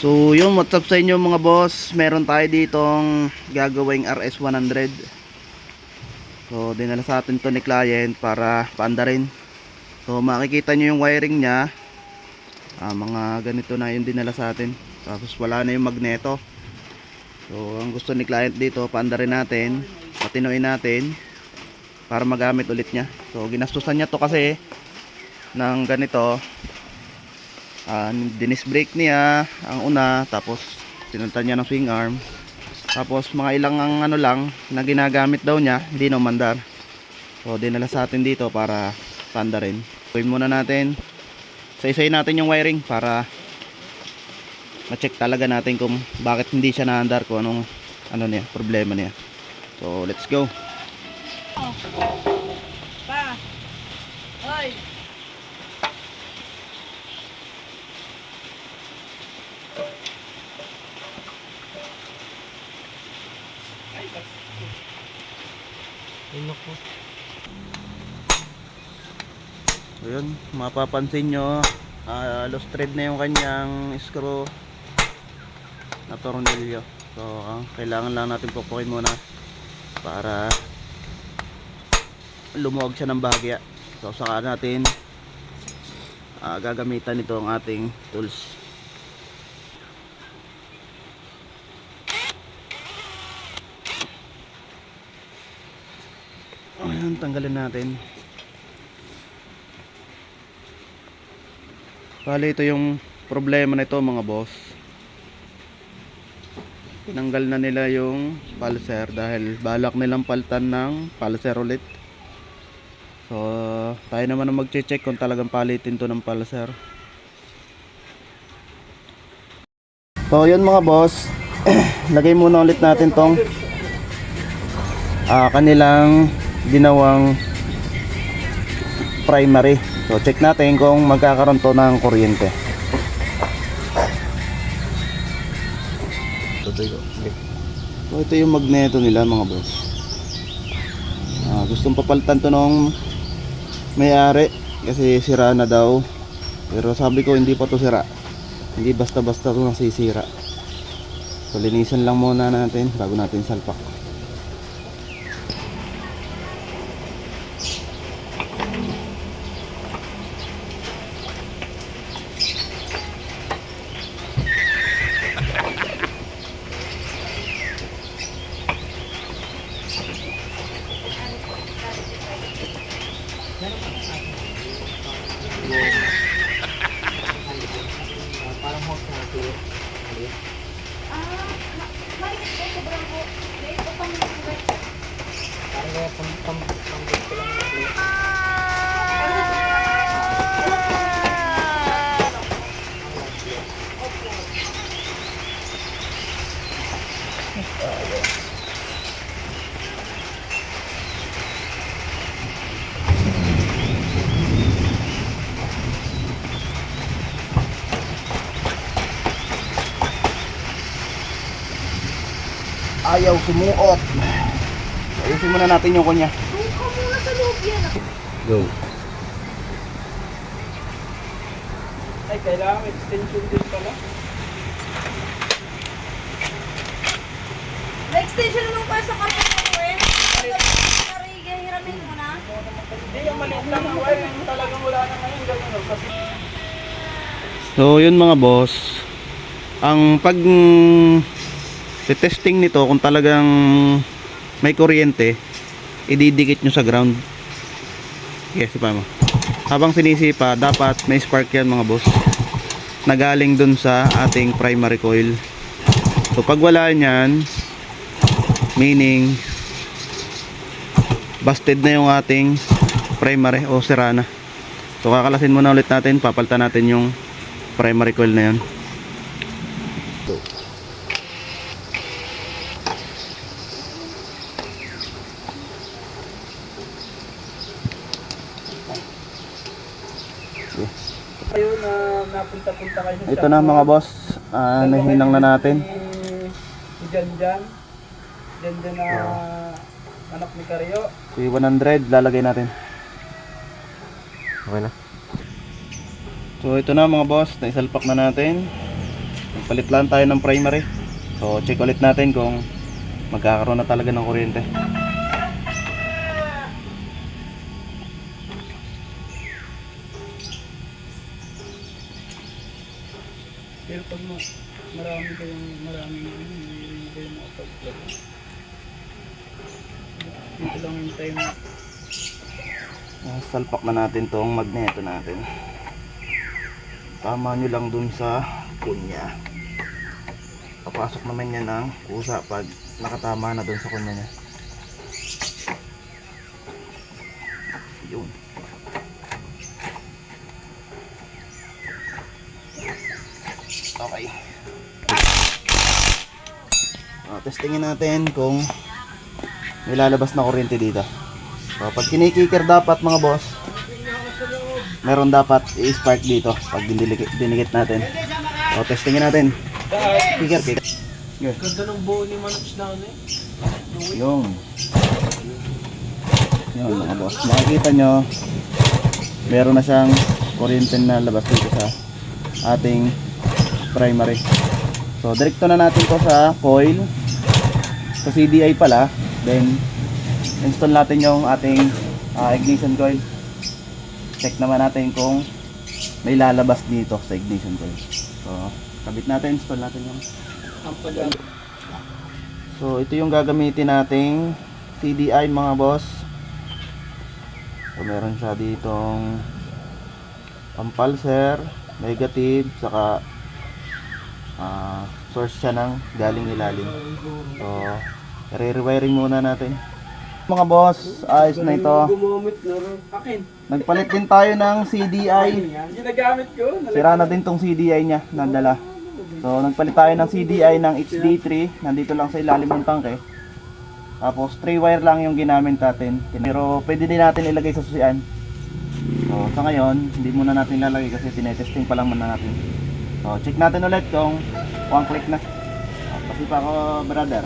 So yun, what's up sa inyo mga boss? Meron tayo ditong gagawing RS100. So dinala sa atin to ni client para paanda rin. So makikita nyo yung wiring niya. Ah, mga ganito na yung dinala sa atin. Tapos wala na yung magneto. So ang gusto ni client dito, paanda rin natin. Patinuin natin para magamit ulit niya. So ginastusan niya to kasi ng ganito Ah, dinis brake niya ang una tapos pinunta niya ng swing arm. Tapos mga ilang ang ano lang na ginagamit daw niya hindi na umandar. So dinala sa atin dito para tanda rin gawin muna natin. Isa-isay natin yung wiring para ma-check talaga natin kung bakit hindi siya naandar kung anong ano niya problema niya. So let's go. Pa. Ayun, mapapansin nyo, ah, lost thread na yung kanyang screw na tornilyo. So, ah, kailangan lang natin pupukin muna para lumuwag siya ng bahagya. So, saka natin ah, gagamitan nito ang ating tools. Ayun, tanggalin natin. Bali ito yung problema nito mga boss. Tinanggal na nila yung pulser dahil balak nilang paltan ng pulser ulit. So, tayo naman ang magche-check kung talagang palitin to ng pulser. So, yun mga boss. Lagay muna ulit natin tong ah, kanilang ginawang primary. So check natin kung magkakaroon to ng kuryente. So ito yung magneto nila mga boss. Ah, gustong papalitan to nung may-ari kasi sira na daw. Pero sabi ko hindi pa to sira. Hindi basta-basta to nasisira. So linisan lang muna natin bago natin salpak. Ah, ma- maliit po, sobrang po. Maliit po pang maliit. Ayaw sumuot. Ayusin muna natin yung kunya. Go. Ay, kailangan extension din pala. May extension naman pa sa karton mo eh. Karige, hiramin mo na. Hindi, yung maliit lang ang wire. Yung talagang wala na ngayon. Ganun, no? Kasi So yun mga boss, ang pag testing nito kung talagang may kuryente, ididikit nyo sa ground. Yes, pa mo. Habang sinisipa, dapat may spark yan mga boss. Nagaling dun sa ating primary coil. So pag wala niyan, meaning busted na yung ating primary o sira na. So kakalasin muna ulit natin, papalitan natin yung primary coil na yun. Kayo na napunta-punta kayo sa Ito na mga boss, ah, nahinang na natin. Si Jan Jan. Jan Jan na anak ni Karyo. Si 100 lalagay natin. Okay na. So ito na mga boss, naisalpak na natin. Palit lang tayo ng primary. So, check ulit natin kung magkakaroon na talaga ng kuryente. Pero pag ma marami kayong maraming ano, hindi kayo makapag-vlog. Dito lang yung time na Ah, Salpak na natin tong magneto natin. Tama nyo lang dun sa kunya. Papasok naman yan ng kusa pag nakatama na dun sa kunya niya. Yun. Okay. Ah, testingin natin kung may lalabas na kuryente dito. So, pag kinikikir dapat mga boss, meron dapat i-spark dito pag dinikit, dinikit natin. So, testingin natin. Kicker, kicker. Good. Ganda ng buo ni Manops na ano eh. Yung. Yun mga boss. Makikita nyo, meron na siyang kuryente na labas dito sa ating primary. So, direkto na natin to sa coil. Sa CDI pala. Then, install natin yung ating ah, ignition coil. Check naman natin kung may lalabas dito sa ignition coil. So, kabit natin, install natin yung So, ito yung gagamitin nating CDI mga boss. So, meron siya ditong pampulser, negative, saka ah, source siya ng galing ilalim. So, re-rewiring muna natin. Mga boss, ayos na ito. Nagpalit din tayo ng CDI. Yan. Ginagamit ko. Sira na din tong CDI niya, nadala. So, nagpalit tayo ng CDI ng HD3, nandito lang sa ilalim ng tangke. Tapos, 3 wire lang yung ginamit natin. Pero, pwede din natin ilagay sa susian. So, sa ngayon, hindi muna natin lalagay kasi tinetesting pa lang muna natin. So, check natin ulit kung one click na. Kasi pa ako, brother.